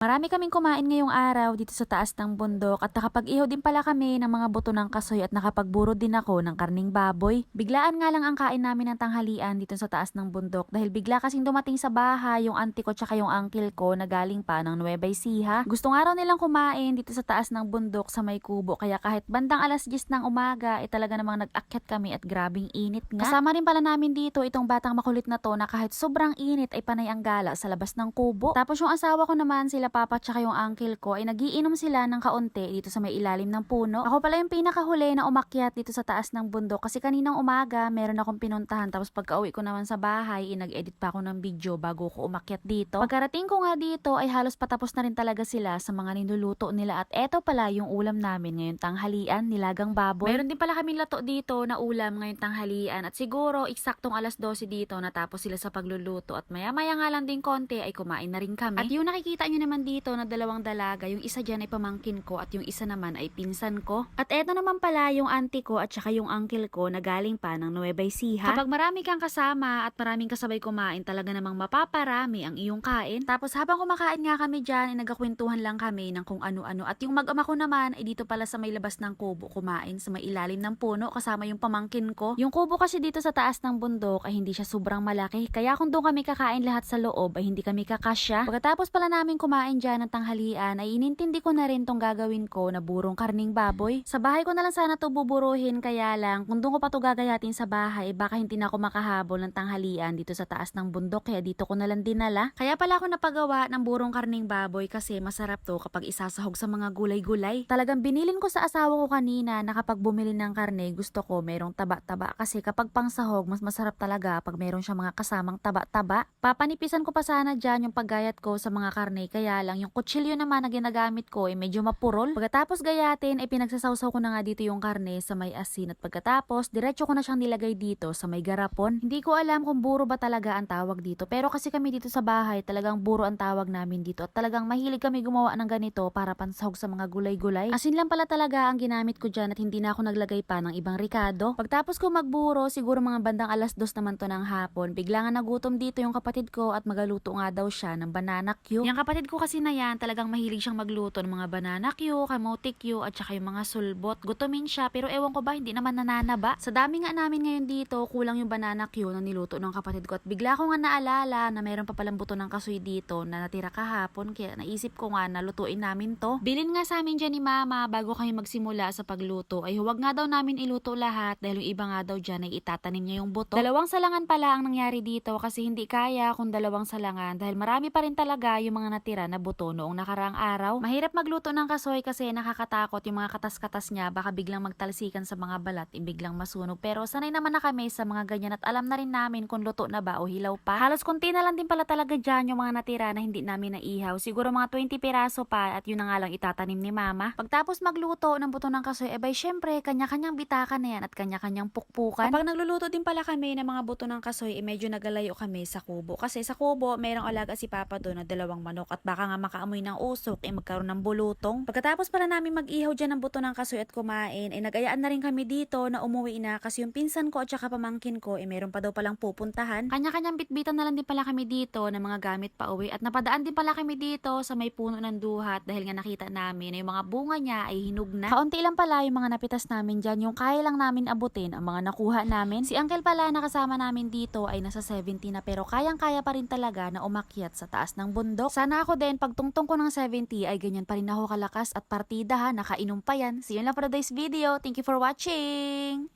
Marami kaming kumain ngayong araw dito sa taas ng bundok at nakapag-ihaw din pala kami ng mga buto ng kasoy at nakapagburo din ako ng karning baboy. Biglaan nga lang ang kain namin ng tanghalian dito sa taas ng bundok dahil bigla kasing dumating sa bahay yung auntie ko tsaka yung uncle ko na galing pa ng Nueva Ecija. Gusto nga raw nilang kumain dito sa taas ng bundok sa may kubo kaya kahit bandang alas 10 ng umaga ay talaga namang nag-akyat kami at grabing init nga. Kasama rin pala namin dito itong batang makulit na to na kahit sobrang init ay panay ang gala sa labas ng kubo. Tapos yung asawa ko naman sila papa tsaka yung uncle ko ay nagiinom sila ng kaunti dito sa may ilalim ng puno. Ako pala yung pinakahuli na umakyat dito sa taas ng bundok kasi kaninang umaga meron akong pinuntahan tapos pagka uwi ko naman sa bahay eh, nag-edit pa ako ng video bago ko umakyat dito. Pagkarating ko nga dito ay halos patapos na rin talaga sila sa mga niluluto nila at eto pala yung ulam namin ngayong tanghalian, nilagang baboy. Meron din pala kami lato dito na ulam ngayong tanghalian at siguro eksaktong alas 12 dito natapos sila sa pagluluto at maya maya nga lang din konti ay kumain na rin kami. At yung nakikita nyo naman dito na dalawang dalaga, yung isa dyan ay pamangkin ko at yung isa naman ay pinsan ko. At eto naman pala yung auntie ko at saka yung uncle ko na galing pa ng Nueva Ecija. Kapag marami kang kasama at maraming kasabay kumain, talaga namang mapaparami ang iyong kain. Tapos habang kumakain nga kami dyan, ay nagkakwentuhan lang kami ng kung ano-ano. At yung mag-ama ko naman ay dito pala sa may labas ng kubo kumain sa may ilalim ng puno kasama yung pamangkin ko. Yung kubo kasi dito sa taas ng bundok ay hindi siya sobrang malaki. Kaya kung doon kami kakain lahat sa loob ay hindi kami kakasya. Pagkatapos pala namin kumain dyan ng tanghalian ay inintindi ko na rin tong gagawin ko na burong karning baboy. Sa bahay ko na lang sana to buburuhin kaya lang kung doon ko pa to gagayatin sa bahay baka hindi na ako makahabol ng tanghalian dito sa taas ng bundok kaya dito ko na lang dinala. Kaya pala ako napagawa ng burong karning baboy kasi masarap to kapag isasahog sa mga gulay-gulay. Talagang binilin ko sa asawa ko kanina na kapag bumili ng karne gusto ko merong taba-taba kasi kapag pangsahog mas masarap talaga pag meron siya mga kasamang taba-taba. Papanipisan ko pa sana dyan yung paggayat ko sa mga karne kaya lang yung kutsilyo naman na ginagamit ko ay medyo mapurol. Pagkatapos gayatin ay pinagsasawsaw ko na nga dito yung karne sa may asin at pagkatapos diretso ko na siyang nilagay dito sa may garapon. Hindi ko alam kung buro ba talaga ang tawag dito pero kasi kami dito sa bahay talagang buro ang tawag namin dito at talagang mahilig kami gumawa ng ganito para pansahog sa mga gulay-gulay. Asin lang pala talaga ang ginamit ko dyan at hindi na ako naglagay pa ng ibang rikado. Pagtapos ko magburo siguro mga bandang alas dos naman to ng hapon bigla nga nagutom dito yung kapatid ko at magaluto nga daw siya ng banana cue. Yung kapatid ko kasi na yan talagang mahilig siyang magluto ng mga banana cue, kamote cue at saka yung mga sulbot. Gutomin siya pero ewan ko ba hindi naman nananaba. Sa dami nga namin ngayon dito kulang yung banana cue na niluto ng kapatid ko at bigla ko nga naalala na mayroon pa palang buto ng kasoy dito na natira kahapon kaya naisip ko nga na lutuin namin to. Bilin nga sa amin dyan ni mama bago kami magsimula sa pagluto ay huwag nga daw namin iluto lahat dahil yung iba nga daw dyan ay itatanim niya yung buto. Dalawang salangan pala ang nangyari dito kasi hindi kaya kung dalawang salangan dahil marami pa rin talaga yung mga natira na buto noong nakaraang araw. Mahirap magluto ng kasoy kasi nakakatakot yung mga katas-katas niya baka biglang magtalsikan sa mga balat biglang masunog pero sanay naman na kami sa mga ganyan at alam na rin namin kung luto na ba o hilaw pa. Halos konti na lang din pala talaga dyan yung mga natira na hindi namin naihaw. Siguro mga 20 piraso pa at yun na nga lang itatanim ni mama. Pagtapos magluto ng buto ng kasoy, eh bay syempre kanya-kanyang bitaka na yan at kanya-kanyang pukpukan. Kapag nagluluto din pala kami ng mga buto ng kasoy, eh medyo nagalayo kami sa kubo. Kasi sa kubo, mayroong alaga si Papa doon na dalawang manok at baka nga makaamoy ng usok, eh magkaroon ng bulutong. Pagkatapos pala namin mag-ihaw dyan ng buto ng kasoy at kumain, eh nagayaan na rin kami dito na umuwi na kasi yung pinsan ko at saka pamangkin ko, eh meron pa daw palang pupuntahan. Kanya-kanyang bitbitan na lang din pala kami dito ng mga gamit pa uwi at napadaan din pala kami dito sa may puno ng duhat dahil nga nakita namin na yung mga bunga niya ay hinug na. Kaunti lang pala yung mga napitas namin dyan, yung kaya lang namin abutin ang mga nakuha namin. Si Uncle pala na kasama namin dito ay nasa 70 na pero kayang-kaya pa rin talaga na umakyat sa taas ng bundok. Sana ako din pagtungtong ko ng 70 ay ganyan pa rin ako kalakas at partida ha, nakainom pa yan. See you lang for today's video. Thank you for watching!